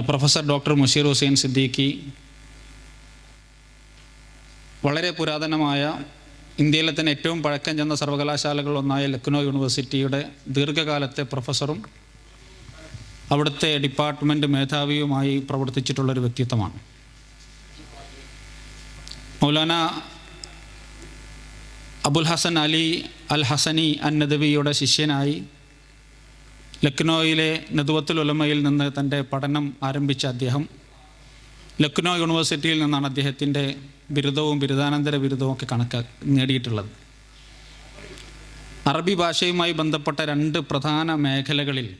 Professor doctor Mushir Hussain Siddiqui വളരെ പുരാതനമായ ഇന്ത്യയിലെ തന്നെ ഏറ്റവും പഴക്കം ചെന്ന സർവകലാശാലകളിലൊന്നായ ലക്നോ യൂണിവേഴ്സിറ്റിയുടെ ദീർഘകാലത്തെ പ്രൊഫസറും അവിടുത്തെ ഡിപ്പാർട്ട്മെന്റ് മേധാവിയുമായി പ്രവർത്തിച്ചിട്ടുള്ളൊരു വ്യക്തിത്വമാണ്. മൗലാന അബുൽ ഹസൻ അലി അൽ ഹസനി അൻ നദവിയുടെ ശിഷ്യനായി ലക്നൗയിലെ നദുവത്തുൽ ഉലമയിൽ നിന്ന് തന്റെ പഠനം ആരംഭിച്ച അദ്ദേഹം ലക്നോ യൂണിവേഴ്സിറ്റിയിൽ നിന്നാണ് അദ്ദേഹത്തിന്റെ ബിരുദവും ബിരുദാനന്തര ബിരുദവും ഒക്കെ കണക്കാ നേടിയിട്ടുള്ളത്. അറബി ഭാഷയുമായി ബന്ധപ്പെട്ട രണ്ട് പ്രധാന മേഖലകളിൽ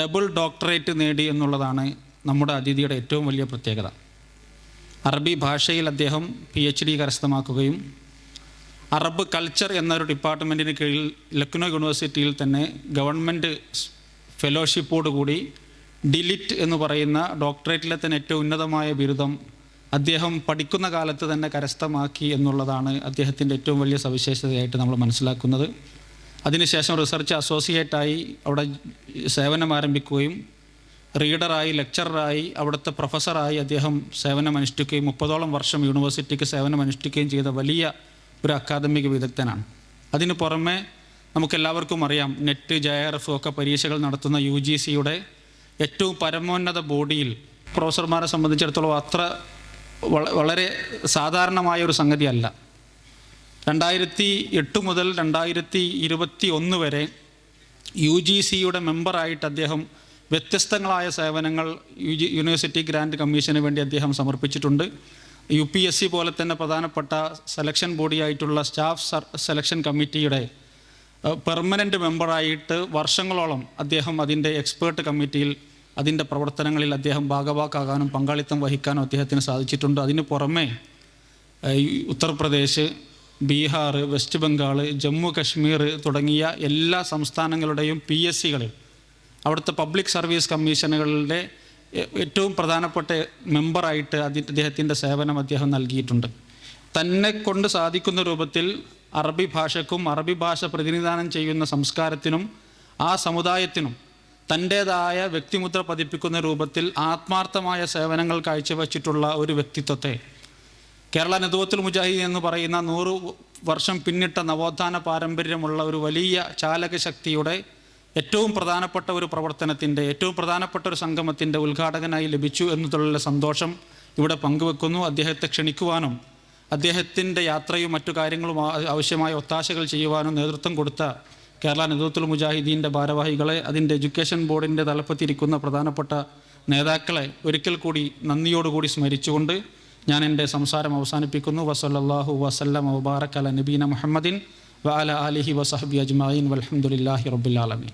ഡബിൾ ഡോക്ടറേറ്റ് നേടി എന്നുള്ളതാണ് നമ്മുടെ അതിഥിയുടെ ഏറ്റവും വലിയ പ്രത്യേകത. അറബി ഭാഷയിൽ അദ്ദേഹം പി എച്ച് ഡി കരസ്ഥമാക്കുകയും അറബ് കൾച്ചർ എന്നൊരു ഡിപ്പാർട്ട്മെന്റിന് കീഴിൽ ലക്നൗ യൂണിവേഴ്സിറ്റിയിൽ തന്നെ ഗവൺമെന്റ് ഫെലോഷിപ്പോടുകൂടി ഡിലിറ്റ് എന്ന് പറയുന്ന ഡോക്ടറേറ്റിലെ തന്നെ ഏറ്റവും ഉന്നതമായ ബിരുദം അദ്ദേഹം പഠിക്കുന്ന കാലത്ത് തന്നെ കരസ്ഥമാക്കി എന്നുള്ളതാണ് അദ്ദേഹത്തിന്റെ ഏറ്റവും വലിയ സവിശേഷതയായിട്ട് നമ്മൾ മനസ്സിലാക്കുന്നത്. അതിനുശേഷം റിസർച്ച് അസോസിയേറ്റായി അവിടെ സേവനം ആരംഭിക്കുകയും റീഡറായി ലെക്ചററായി അവിടുത്തെ പ്രൊഫസറായി അദ്ദേഹം സേവനം അനുഷ്ഠിക്കുകയും മുപ്പതോളം വർഷം യൂണിവേഴ്സിറ്റിക്ക് സേവനം അനുഷ്ഠിക്കുകയും ചെയ്ത വലിയ ഒരു അക്കാദമിക വിദഗ്ധനാണ്. അതിന് പുറമെ നമുക്കെല്ലാവർക്കും അറിയാം നെറ്റ് ജെ ആർ എഫ് ഒക്കെ പരീക്ഷകൾ നടത്തുന്ന യു ജി സിയുടെ ഏറ്റവും പരമോന്നത ബോഡിയിൽ പ്രൊഫസർമാരെ സംബന്ധിച്ചിടത്തോളം അത്ര വളരെ സാധാരണമായ ഒരു സംഗതിയല്ല. രണ്ടായിരത്തി എട്ട് മുതൽ രണ്ടായിരത്തി ഇരുപത്തി ഒന്ന് വരെ യു ജി സിയുടെ മെമ്പറായിട്ട് അദ്ദേഹം വ്യത്യസ്തങ്ങളായ സേവനങ്ങൾ യു ജി യൂണിവേഴ്സിറ്റി ഗ്രാൻഡ് കമ്മീഷന് വേണ്ടി അദ്ദേഹം സമർപ്പിച്ചിട്ടുണ്ട്. യു പി എസ് സി പോലെ തന്നെ പ്രധാനപ്പെട്ട സെലക്ഷൻ ബോഡിയായിട്ടുള്ള സ്റ്റാഫ് സെലക്ഷൻ കമ്മിറ്റിയുടെ പെർമനന്റ് മെമ്പറായിട്ട് വർഷങ്ങളോളം അദ്ദേഹം അതിന്റെ എക്സ്പേർട്ട് കമ്മിറ്റിയിൽ അതിന്റെ പ്രവർത്തനങ്ങളിൽ അദ്ദേഹം ഭാഗവാക്കാകാനും പങ്കാളിത്തം വഹിക്കാനും അദ്ദേഹത്തിന് സാധിച്ചിട്ടുണ്ട്. അതിന് പുറമെ ഉത്തർപ്രദേശ് ബീഹാർ വെസ്റ്റ് ബംഗാൾ ജമ്മു കശ്മീർ തുടങ്ങിയ എല്ലാ സംസ്ഥാനങ്ങളുടെയും പി എസ് സികളിൽ അവിടുത്തെ പബ്ലിക് സർവീസ് കമ്മീഷനുകളുടെ ഏറ്റവും പ്രധാനപ്പെട്ട മെമ്പറായിട്ട് അതി അദ്ദേഹത്തിന്റെ സേവനം അദ്ദേഹം നൽകിയിട്ടുണ്ട്. തന്നെ കൊണ്ട് സാധിക്കുന്ന രൂപത്തിൽ അറബി ഭാഷക്കും അറബി ഭാഷ പ്രതിനിധാനം ചെയ്യുന്ന സംസ്കാരത്തിനും ആ സമുദായത്തിനും തന്റേതായ വ്യക്തിമുദ്ര പതിപ്പിക്കുന്ന രൂപത്തിൽ ആത്മാർത്ഥമായ സേവനങ്ങൾ കാഴ്ചവെച്ചിട്ടുള്ള ഒരു വ്യക്തിത്വത്തെ കേരള നെതുവത്തുൽ മുജാഹിദ് എന്ന് പറയുന്ന നൂറ് വർഷം പിന്നിട്ട നവോത്ഥാന പാരമ്പര്യമുള്ള ഒരു വലിയ ചാലക ശക്തിയുടെ ഏറ്റവും പ്രധാനപ്പെട്ട ഒരു പ്രവർത്തനത്തിന്റെ ഏറ്റവും പ്രധാനപ്പെട്ട ഒരു സംഗമത്തിന്റെ ഉദ്ഘാടകനായി ലഭിച്ചു എന്നുള്ള സന്തോഷം ഇവിടെ പങ്കുവെക്കുന്നു. അദ്ദേഹത്തെ ക്ഷണിക്കുവാനും അദ്ദേഹത്തിന്റെ യാത്രയും മറ്റു കാര്യങ്ങളും ആവശ്യമായ ഒത്താശകൾ ചെയ്യുവാനും നേതൃത്വം കൊടുത്ത കേരള നേതൃത്വ മുജാഹിദീന്റെ ഭാരവാഹികളെ അതിന്റെ എഡ്യൂക്കേഷൻ ബോർഡിന്റെ തലപ്പത്തിരിക്കുന്ന പ്രധാനപ്പെട്ട നേതാക്കളെ ഒരിക്കൽ കൂടി നന്ദിയോടുകൂടി സ്മരിച്ചുകൊണ്ട് ഞാൻ എന്റെ സംസാരം അവസാനിപ്പിക്കുന്നു. വസല്ലാഹു വസല്ലം മുബാറക് അല നബീന മുഹമ്മദിൻ വഅല ആലിഹി വസഹബി അജ്മായിൻ വലഹമുല്ലാഹി റബ്ബുലാലമീൻ